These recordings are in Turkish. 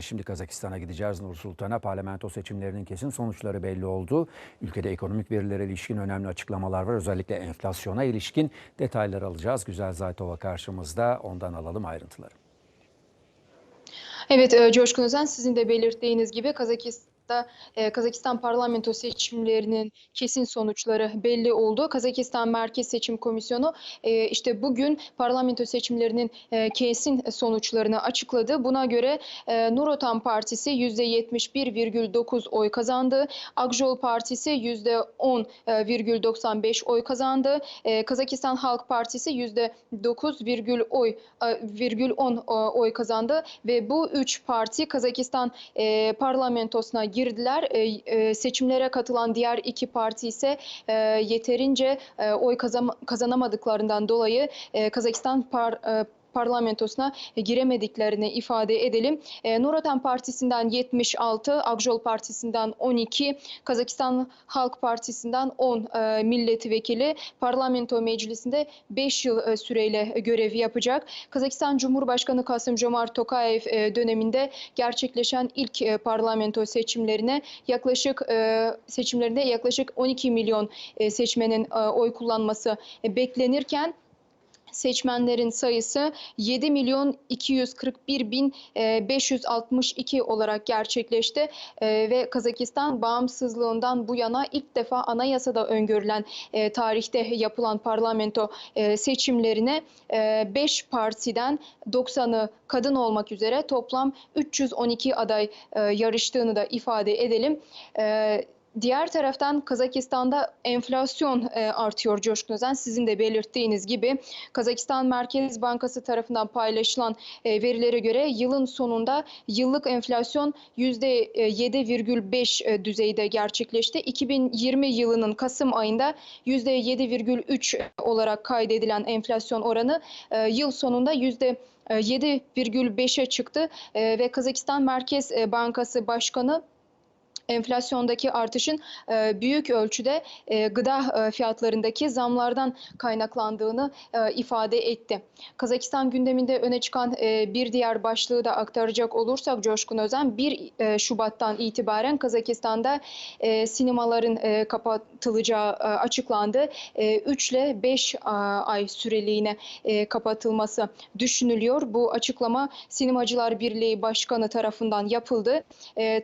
Şimdi Kazakistan'a gideceğiz Nur Sultan'a. Parlamento seçimlerinin kesin sonuçları belli oldu. Ülkede ekonomik verilere ilişkin önemli açıklamalar var. Özellikle enflasyona ilişkin detayları alacağız. Güzel Zaytova karşımızda. Ondan alalım ayrıntıları. Evet, e, Coşkun Özen sizin de belirttiğiniz gibi Kazakistan'da e, Kazakistan parlamento seçimlerinin kesin sonuçları belli oldu. Kazakistan Merkez Seçim Komisyonu e, işte bugün parlamento seçimlerinin e, kesin sonuçlarını açıkladı. Buna göre Nur Otan Partisi %71,9 oy kazandı. Akjol Partisi %10,95 oy kazandı. Kazakistan Halk Partisi %9,10 oy virgül 10 oy kazandı ve bu üç parti Kazakistan e, parlamentosuna girdiler. E, e, seçimlere katılan diğer iki parti ise e, yeterince oy kazan- kazanamadıklarından dolayı Kazakistan par, e, parlamentosuna giremediklerini ifade edelim. E, Partisi'nden 76, Akjol Partisi'nden 12, Kazakistan Halk Partisi'nden 10 e, milletvekili parlamento meclisinde 5 yıl e, süreyle görev yapacak. Kazakistan Cumhurbaşkanı Kasım Jomart Tokayev e, döneminde gerçekleşen ilk parlamento seçimlerine yaklaşık e, seçimlerinde yaklaşık 12 milyon seçmenin oy kullanması beklenirken seçmenlerin sayısı 7 milyon 241 bin e, 562 olarak gerçekleşti E, ve Kazakistan bağımsızlığından bu yana ilk defa anayasada öngörülen e, tarihte yapılan parlamento e, seçimlerine 5 partiden 90'ı kadın olmak üzere toplam 312 aday e, yarıştığını da ifade edelim. Diğer taraftan Kazakistan'da enflasyon e, artıyor Coşkun Özen. Sizin de belirttiğiniz gibi Kazakistan Merkez Bankası tarafından paylaşılan e, verilere göre yılın sonunda yıllık enflasyon %7,5 e, düzeyde gerçekleşti. 2020 yılının Kasım ayında %7,3 olarak kaydedilen enflasyon oranı yıl sonunda yüzde 7,5'e çıktı ve Kazakistan Merkez Bankası Başkanı enflasyondaki artışın e, büyük ölçüde e, gıda e, fiyatlarındaki zamlardan kaynaklandığını ifade etti. Kazakistan gündeminde öne çıkan bir diğer başlığı da aktaracak olursak Coşkun Özen 1 e, Şubat'tan itibaren Kazakistan'da sinemaların kapatılacağı açıklandı. E, 3 ile 5 ay süreliğine kapatılması düşünülüyor. Bu açıklama Sinemacılar Birliği Başkanı tarafından yapıldı.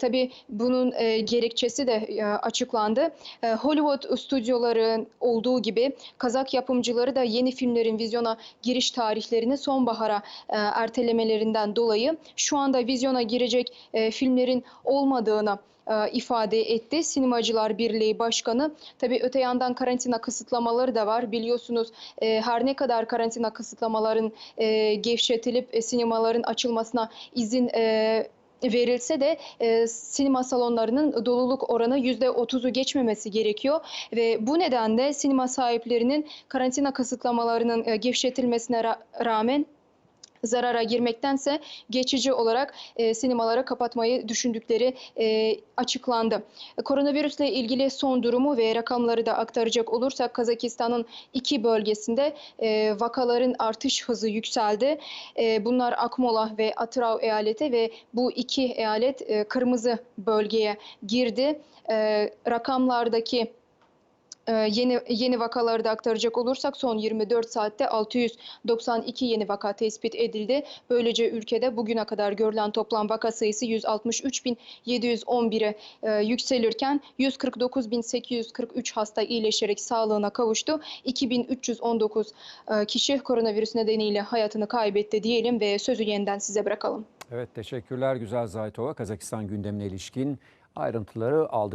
Tabii bunun gerekçesi de e, açıklandı. E, Hollywood stüdyoların olduğu gibi Kazak yapımcıları da yeni filmlerin vizyona giriş tarihlerini sonbahara e, ertelemelerinden dolayı şu anda vizyona girecek e, filmlerin olmadığını e, ifade etti. Sinemacılar Birliği Başkanı. Tabii öte yandan karantina kısıtlamaları da var. Biliyorsunuz e, her ne kadar karantina kısıtlamaların e, gevşetilip e, sinemaların açılmasına izin e, verilse de e, sinema salonlarının doluluk oranı %30'u geçmemesi gerekiyor. Ve bu nedenle sinema sahiplerinin karantina kısıtlamalarının e, gevşetilmesine ra- rağmen zarara girmektense geçici olarak e, sinemaları kapatmayı düşündükleri e, açıklandı. Koronavirüsle ilgili son durumu ve rakamları da aktaracak olursak Kazakistan'ın iki bölgesinde e, vakaların artış hızı yükseldi. E, bunlar Akmola ve Atrau eyaleti ve bu iki eyalet e, kırmızı bölgeye girdi. E, rakamlardaki Yeni yeni vakaları da aktaracak olursak son 24 saatte 692 yeni vaka tespit edildi. Böylece ülkede bugüne kadar görülen toplam vaka sayısı 163.711'e e, yükselirken 149.843 hasta iyileşerek sağlığına kavuştu. 2319 e, kişi koronavirüs nedeniyle hayatını kaybetti diyelim ve sözü yeniden size bırakalım. Evet teşekkürler Güzel Zaytova. Kazakistan gündemine ilişkin ayrıntıları aldık.